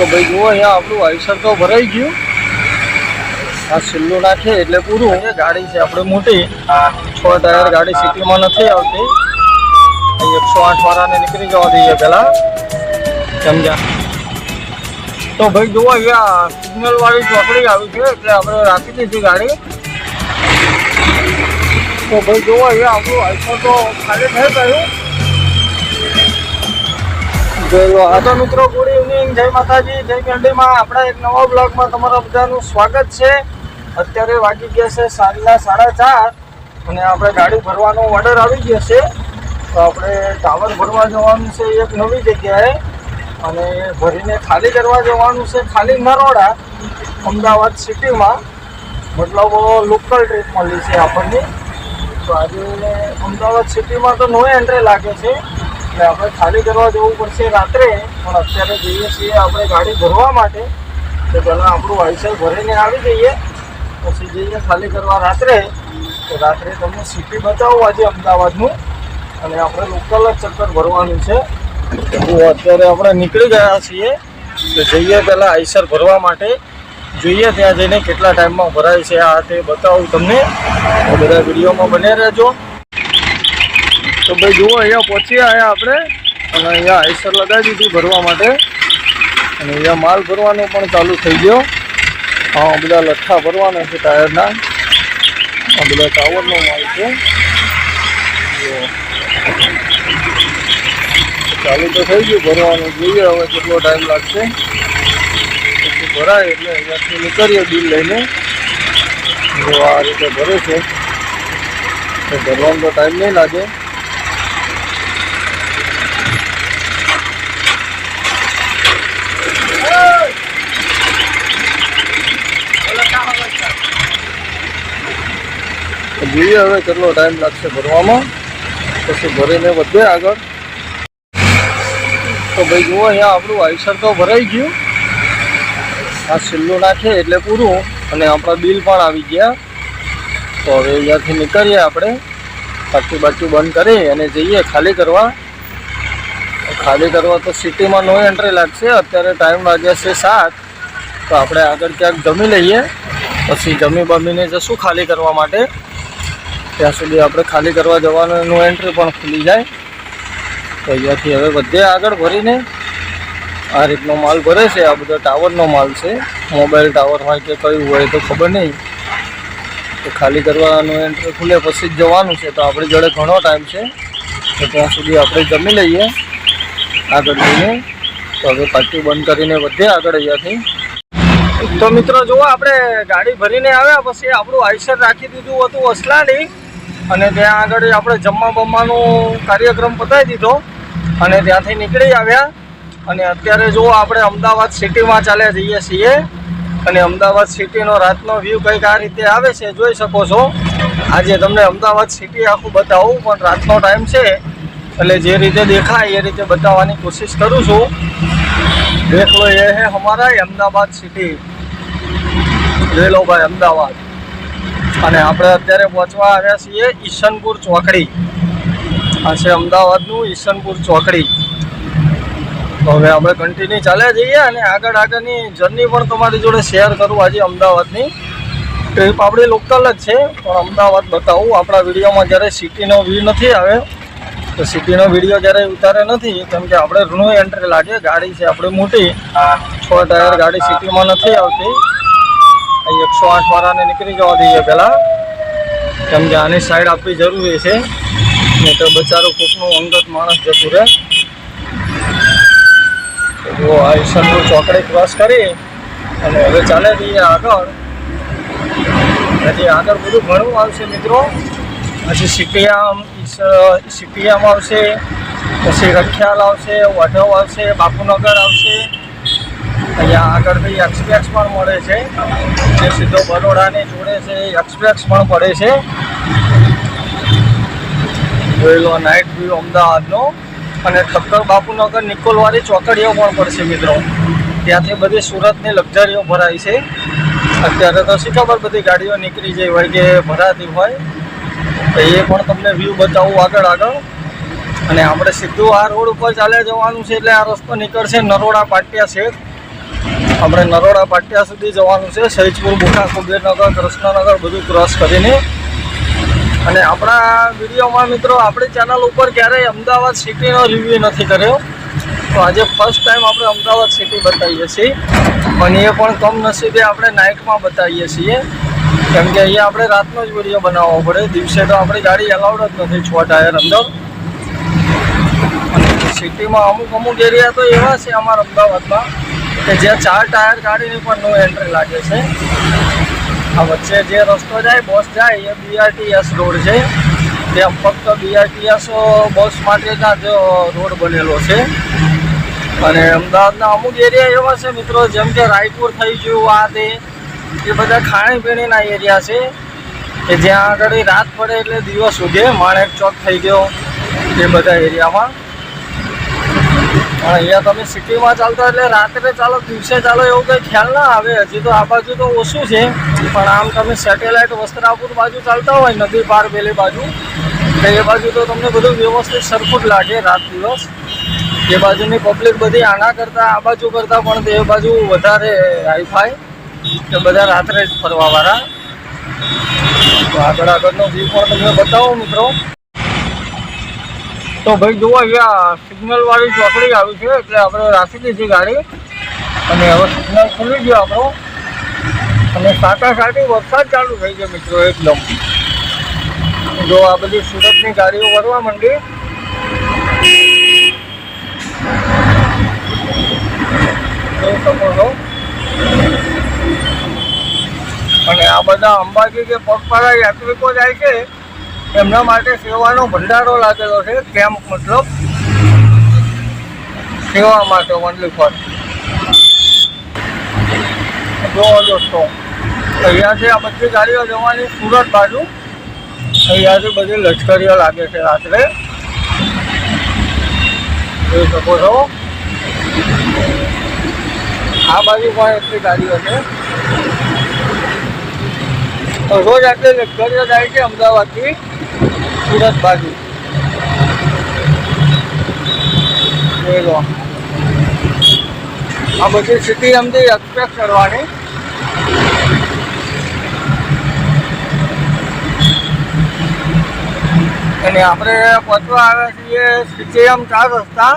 તો ભાઈ જુઓ અહીંયા આપણું આઈસર તો ભરાઈ ગયું. આ સિલ્લું નાખીએ એટલે પૂરું. અહીંયા ગાડી છે આપણે મોટી. છ ટાયર ગાડી સિટીમાં નથી આવતી. એકસો આઠ વાળાને નીકળી જવા દઈએ પહેલાં. સમજ્યા તો ભાઈ જુઓ અહીંયા સિગ્નલવાળી ચોકડી આવી છે એટલે આપણે રાખી દીધી ગાડી. તો ભાઈ જુઓ અહીંયા આપણું આઈફોન તો ખાલી થઈ ગયું. તો મિત્રો ગુડ ઇવનિંગ જય માતાજી, જય મેરડીમાં આપણા એક નવા બ્લોગમાં તમારા બધાનું સ્વાગત છે. અત્યારે વાગી ગયા છે સાંજના સાડા ચાર અને આપણે ગાડી ભરવાનો ઓર્ડર આવી ગયો છે. તો આપણે ટાવર ભરવા જવાનું છે એક નવી જગ્યાએ અને ભરીને ખાલી કરવા જવાનું છે ખાલી નરોડા, અમદાવાદ સિટીમાં. મતલબ લોકલ ટ્રીપ મળી છે આપણને. તો આજે અમદાવાદ સિટીમાં તો નો એન્ટ્રી લાગે છે. એટલે આપણે ખાલી કરવા જવું પડશે રાત્રે, પણ અત્યારે જઈએ છીએ આપણે ગાડી ભરવા માટે. તો પહેલાં આપણું વાઇસલ ભરીને આવી જઈએ. પછી જઈએ ખાલી કરવા રાત્રે. તો રાત્રે તમને સિટી બતાવું આજે અમદાવાદનું. અને આપણે લોકલ જ ચક્કર ભરવાનું છે. તો અત્યારે આપણે નીકળી ગયા છીએ. તો જઈએ પહેલાં આઈસર ભરવા માટે. જોઈએ ત્યાં જઈને કેટલા ટાઈમમાં ભરાય છે આ તે બતાવું તમને. બધા વિડીયોમાં બને રહેજો. તો ભાઈ જુઓ, અહીંયા પહોંચી આવ્યા આપણે. અને અહીંયા આઈસર લગાવી દીધી ભરવા માટે. અને અહીંયા માલ ભરવાનો પણ ચાલુ થઈ ગયો. હા, બધા લઠ્ઠા ભરવાના છે ટાયરના. આ બધા ટાવરનો માલ છે. ચાલુ તો થઈ ગયું, ભરવાનું. જોઈએ હવે કેટલો ટાઈમ લાગશે. પછી ભરાય એટલે અહીંયાથી નીકળીએ બિલ લઈને. જો આ રીતે ભરે છે. ભરવાનો તો ટાઈમ નહીં લાગે તો જોઈએ હવે કેટલો ટાઈમ લાગશે ભરવામાં. પછી ભરીને વધે આગળ. તો ભાઈ જુઓ અહીંયા આપણું આઈસર તો ભરાઈ ગયું. આ સિલ્લું નાખીએ એટલે પૂરું. અને આપણા બિલ પણ આવી ગયા. તો હવે અહીંયાથી નીકળીએ આપણે. પાટી બાટી બંધ કરી અને જઈએ ખાલી કરવા. ખાલી કરવા તો સિટીમાં નો એન્ટ્રી લાગશે. અત્યારે ટાઈમ લાગે છે સાત. તો આપણે આગળ ક્યાંક જમી લઈએ. પછી જમી બમીને જશું ખાલી કરવા માટે. ત્યાં સુધી આપણે ખાલી કરવા જવાનું નો એન્ટ્રી પણ ખુલી જાય. તો અહીંયાથી હવે બધે આગળ ભરીને આ રીતનો માલ ભરે છે, આ બધો ટાવરનો માલ છે. મોબાઈલ ટાવર હોય કે કયું હોય તો ખબર નહીં. તો ખાલી કરવાનું એન્ટ્રી ખુલે પછી જ જવાનું છે, તો આપણી જોડે ઘણો ટાઈમ છે. તો ત્યાં સુધી આપણે જમી લઈએ. આગળ જઈને તો હવે પાટી બંધ કરીને વધે આગળ અહીંયાથી. તો મિત્રો, જુઓ, આપણે ગાડી ભરીને આવ્યા, પછી આપણું આઈસર રાખી દીધું હતું, અસલાની. અને ત્યાં આગળ આપણે જમવા બમવાનો કાર્યક્રમ પતાવી દીધો અને ત્યાંથી નીકળી આવ્યા. અને અત્યારે જુઓ આપણે અમદાવાદ સિટીમાં ચાલ્યા જઈએ છીએ અને અમદાવાદ સિટીનો રાતનો વ્યૂ કંઈક આ રીતે આવે છે, જોઈ શકો છો. આજે તમને અમદાવાદ સિટી આખું બતાવું, પણ રાતનો ટાઈમ છે. એટલે જે રીતે દેખાય એ રીતે બતાવવાની કોશિશ કરું છું. દેખ લો એ હે હમારા અમદાવાદ સિટી. જોઈ લો ભાઈ, અમદાવાદ. અને આપણે અત્યારે પહોંચવા આવ્યા છીએ ઈશનપુર ચોકડી. આ છે અમદાવાદનું ઈશનપુર ચોકડી. તો હવે આપણે કન્ટિન્યુ ચાલ્યા જઈએ અને આગળ આગળની જર્ની પણ તમારી જોડે શેર કરું આજે અમદાવાદની. ટ્રીપ આપણી લોકલ જ છે, પણ અમદાવાદ બતાવું. આપણા વિડીયોમાં જ્યારે સિટીનો વ્યૂ નથી આવે, તો સિટીનો વીડિયો જ્યારે ઉતારે નથી. કેમ કે આપણે ઋણો એન્ટ્રી લાગે. ગાડી છે આપણી મોટી. છ ટાયર ગાડી સિટીમાં નથી આવતી. એકસો આઠ વાળાને નીકળી જવા દઈએ પહેલાં. કેમ કે આની સાઈડ આપવી જરૂરી છે. નહીં તો બચારો કોકનું અંગત માણસ જતું રહે. તો આ ઈશનપુર ચોકડી ક્રોસ કરી અને હવે ચાલે જઈએ આગળ. હજી આગળ બધું ઘણું આવશે મિત્રો. પછી સીપીએમ સીપીએમ આવશે, પછી રખિયાલ આવશે, વઢવ આવશે, બાપુનગર આવશે. અહીંયા આગળથી એક્સપ્રેસ પણ મળે છે. જે સીધો બરોડાને જોડે છે, એ એક્સપ્રેસ પણ પડે છે. જોયેલો નાઇટ વ્યૂ અમદાવાદનો. અને ઠક્કર બાપુનગર નિકોલવાળી ચોકડીઓ પણ પડશે મિત્રો. ત્યાંથી બધી સુરતની લક્ઝરીઓ ભરાય છે. અત્યારે તો શી ખબર બધી ગાડીઓ નીકળી જાય હોય કે ભરાતી હોય. તો એ પણ તમને વ્યૂ બતાવું આગળ આગળ. અને આપણે સીધું આ રોડ ઉપર ચાલ્યા જવાનું છે એટલે આ રસ્તો નીકળશે નરોડા પાટિયા છે આપણે નરોડા પાટિયા સુધી જવાનું છે. સૈજપુર મોટા કુબેરનગર કૃષ્ણનગર બધું ક્રોસ કરીને. અને આપણા વિડીયોમાં મિત્રો આપણી ચેનલ ઉપર ક્યારેય અમદાવાદ સિટીનો રિવ્યૂ નથી કર્યો. તો આજે ફર્સ્ટ ટાઈમ આપણે અમદાવાદ સિટી બતાવીએ છીએ. પણ એ પણ કમનસીબે આપણે નાઇટમાં બતાવીએ છીએ. કેમ કે અહીંયા આપણે રાતનો જ વીડિયો બનાવવો પડે. દિવસે તો આપણી ગાડી અલાઉડ જ નથી છ ટાયર અંદર. અને સિટીમાં અમુક અમુક એરિયા તો એવા છે અમારા અમદાવાદમાં. કે જ્યાં ચાર ટાયર ગાડીની પણ નો એન્ટ્રી લાગે છે. આ વચ્ચે જે રસ્તો જાય બસ જાય, એ બીઆરટીએસ રોડ છે. ત્યાં ફક્ત બીઆરટીએસ બસ માટેના જ રોડ બનેલો છે. અને અમદાવાદના અમુક એરિયા એવા છે મિત્રો, જેમ કે રાયપુર થઈ ગયું, આ તે. એ બધા ખાણીપીણીના એરિયા છે. કે જ્યાં આગળ રાત પડે એટલે દિવસ ઉગે, માણેક ચોક થઈ ગયો એ બધા એરિયામાં અહીંયા તમે સિટીમાં ચાલતા એટલે રાત્રે ચાલો, દિવસે ચાલો એવું કંઈ ખ્યાલ ના આવે. હજી તો આ બાજુ તો ઓછું છે. પણ આમ તમે સેટેલાઇટ વસ્ત્રાપુર બાજુ ચાલતા હોય, નદી પાર પેલી બાજુ, તો એ બાજુ તો તમને બધું વ્યવસ્થિત સરખું જ લાગે રાત દિવસ. એ બાજુની પબ્લિક બધી આના કરતાં, આ બાજુ કરતાં પણ તે બાજુ વધારે હાઈફાઈ. કે બધા રાત્રે જ ફરવાવાળા. આગળ આગળનો વ્યૂ પણ તમને બતાવો મિત્રો. તો ભાઈ જુઓ અહીંયા સિગ્નલ વાળી ચોકડી આવી છે, એટલે આપણે રાખી દીધી ગાડી. અને હવે સિગ્નલ ખુલી ગયો આપણો. અને સાટા સાટી વરસાદ ચાલુ થઈ ગયો મિત્રો, એકદમ. જો આ બધી સુરતની ગાડીઓ વરવા માંડી. અને આ બધા અંબાજી જે પગપાળા યાત્રિકો જાય છે એમના માટે સેવાનો ભંડારો લાગેલો છે. કેમ્પ મતલબ? સેવા માટે ઓનલી ફોર જો દોસ્તો અહીંયાથી આ બધી ગાડીઓ જવાની સુરત બાજુ અહીંયાથી બધી લશ્કરીઓ લાગે છે રાત્રે. જોઈ શકો છો. આ બાજુ પણ એટલી ગાડીઓ છે. રોજ આટલી લશ્કરીઓ જાય છે અમદાવાદથી. સુરત બાજુ. આ બધી સિટી અમથી એક્સપ્રેસ કરવાની અને આપણે પહોંચવા આવ્યા છીએ સીટીએમ ચાર રસ્તા.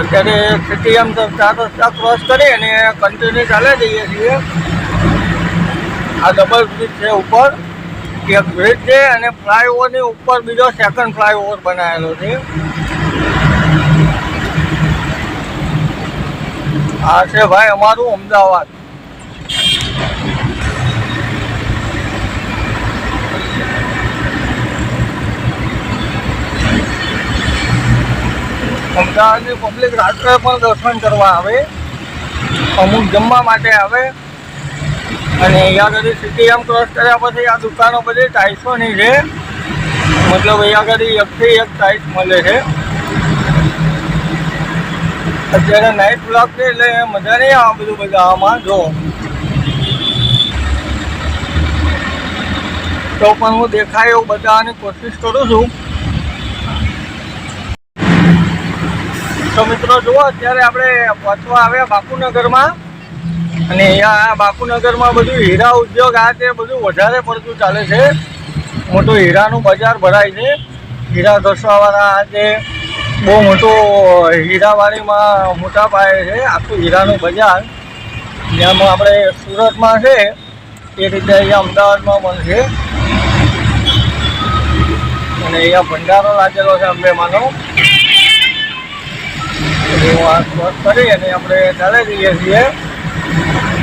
અત્યારે સીટીએમ ચાર રસ્તા ક્રોસ કરી અને કન્ટિન્યુ ચાલે જઈએ છીએ. આ ડબલ બ્રિજ છે ઉપર. એક બ્રિજ છે અને ફ્લાયઓવરની ઉપર બીજો સેકન્ડ ફ્લાયઓવર બનાવેલો છે. આ છે ભાઈ અમારું અમદાવાદ. અમદાવાદની પબ્લિક રાત્રે પણ દર્શન કરવા આવે. અમુક જમવા માટે આવે. અને અહીંયા આગળ સિટી એમ ક્રોસ કર્યા પછી આ દુકાનો બધી ટાઈલ્સોની છે. મતલબ અહીંયા આગળ એકથી એક ટાઈલ્સ મળે છે. અત્યારે નાઇટ બ્લોક છે એટલે મજા નહીં આવે બધું બજાવવામાં જો. તો પણ હું દેખાય એવું બતાવવાની કોશિશ કરું છું. તો મિત્રો જુઓ, અત્યારે આપણે પહોંચવા આવ્યા બાપુનગરમાં. અને અહીંયા આ બાપુનગરમાં બધું હીરા ઉદ્યોગ આ તે બધું વધારે પડતું ચાલે છે. મોટું હીરાનું બજાર ભરાય છે. હીરા ઘસવાવાળા આ તે બહુ મોટું હીરાવાડીમાં મોટા પાયે છે. આખું હીરાનું બજાર જેમ આપણે સુરતમાં છે, એ રીતે અહીંયા અમદાવાદમાં પણ છે. અને અહીંયા ભંડારો લાગેલો છે અંબેમાનો એવું આ કરી અને આપણે ચાલે જઈએ છીએ.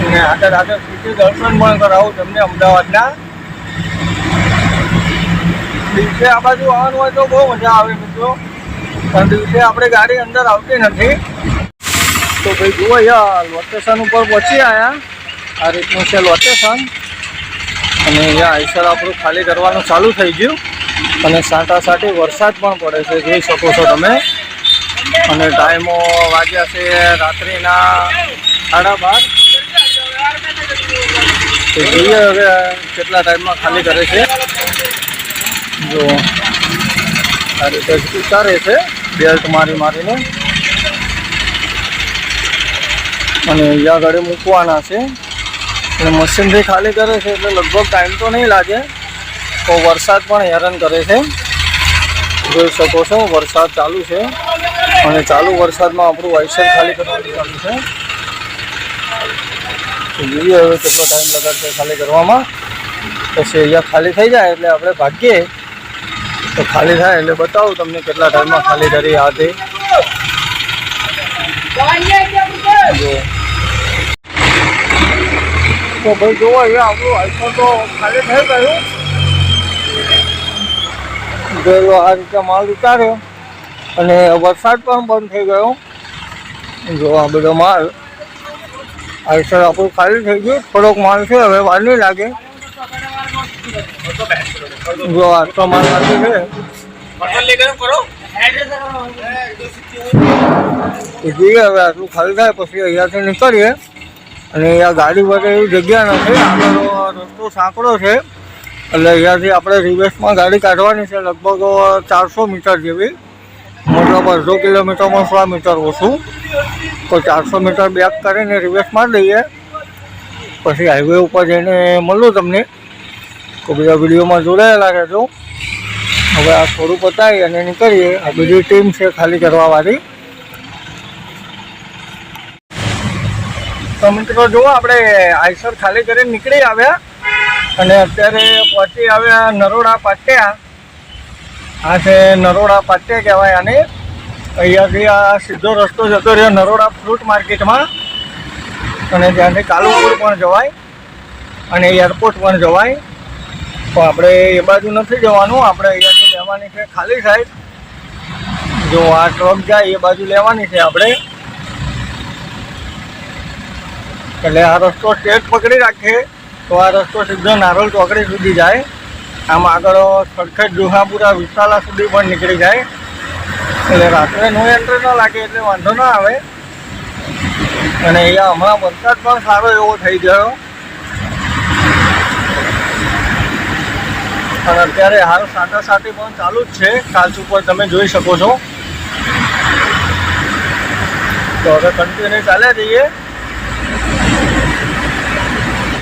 અને આગળ રાતે સિટી દર્શન પણ કરાવું તમને અમદાવાદના. દિવસે આ બાજુ આવવાનું હોય તો બહુ મજા આવે મિત્રો. પણ દિવસે આપણે ગાડી અંદર આવતી નથી. તો ભાઈ જુઓ યાર લોકેશન ઉપર પહોંચી આવ્યા આ રીતનું છે લોકેશન અને અહીંયા આઈસર આપણું ખાલી કરવાનું ચાલુ થઈ ગયું. અને સાંટા સાંટી વરસાદ પણ પડે છે, જોઈ શકો છો તમે. અને ટાઈમો વાગ્યા છે રાત્રિના સાડા બાર. તો જોઈએ હવે કેટલા ટાઈમમાં ખાલી કરે છે. જો, આ રીતે ઉતારે છે બેલ્ટ મારી મારીને. અને અહીંયા આગળ મૂકવાના છે. અને મશીનથી ખાલી કરે છે એટલે લગભગ ટાઈમ તો નહીં લાગે. તો વરસાદ પણ હેરાન કરે છે. જોઈ શકો છો, વરસાદ ચાલુ છે. અને ચાલુ વરસાદમાં આપણું વાઇસર ખાલી કરવાનું ચાલુ છે. તો જોઈએ હવે કેટલો ટાઈમ લગાડશે ખાલી કરવામાં. પછી અહીંયા ખાલી થઈ જાય એટલે આપણે ભાગીએ. તો ખાલી થાય એટલે બતાવું તમને કેટલા ટાઈમમાં ખાલી કરી આ તે. તો ભાઈ જોવો અહીંયા આપણું આઈફોન તો ખાલી થઈ ગયું. ગયેલો આ રીતે માલ ઉતાર્યો. અને વરસાદ પણ બંધ થઈ ગયો. જો આ બધો માલ આઈસર આપણું ખાલી થઈ ગયું. થોડોક માલ છે હવે વાર નહીં લાગે. જો આટલો માલ બાકી છે. જોઈએ હવે આટલું ખાલી થાય પછી અહીંયાથી નીકળીએ. અને અહીંયા ગાડી વધે એવી જગ્યા નથી. આગળ રસ્તો સાંકડો છે. એટલે અહીંયાથી આપણે રિવેસમાં ગાડી કાઢવાની છે લગભગ ચારસો મીટર જેવી. મતલબ અડધો કિલોમીટરમાં સો મીટર ઓછું. તો ચારસો મીટર બેક કરીને રિવર્સ મારી દઈએ. પછી હાઈવે ઉપર જઈને મળું તમને. તો બીજા વિડીયોમાં જોડાયેલા રહેજો. હવે આ થોડું પતાવી અને નીકળીએ. આ બીજી ટીમ છે ખાલી કરવાવાળી. તો મિત્રો જુઓ, આપણે આઈસર ખાલી કરીને નીકળી આવ્યા. અને અત્યારે પહોંચી આવ્યા નરોડા પાટિયા. આ છે નરોડા પાટિયા કહેવાય આને. અહીંયાથી આ સીધો રસ્તો જતો રહ્યો નરોડા ફ્રૂટ માર્કેટમાં અને ત્યાંથી કાલુપુર પણ જવાય અને એરપોર્ટ પણ જવાય. તો આપણે એ બાજુ નથી જવાનું, આપણે અહીંયાથી લેવાની છે ખાલી સાઈડ જો આ ટ્રક જાય એ બાજુ લેવાની છે આપણે. એટલે આ રસ્તો સ્ટેટ પકડી રાખીએ તો આ રસ્તો સીધો નારોલ ચોકડી સુધી જાય. આમ આગળ સરખેજ જોહાપુરા વિશાલા સુધી પણ નીકળી જાય. એટલે રાત્રે નો એન્ટ્રી ન લાગે એટલે વાંધો ના આવે. અને અહીંયા હમણાં વરસાદ પણ સારો એવો થઈ ગયો. અને અત્યારે હાલ સાટા સાટી પણ ચાલુ જ છે. કાચ ઉપર તમે જોઈ શકો છો. તો હવે કન્ટિન્યુ ચાલ્યા જઈએ.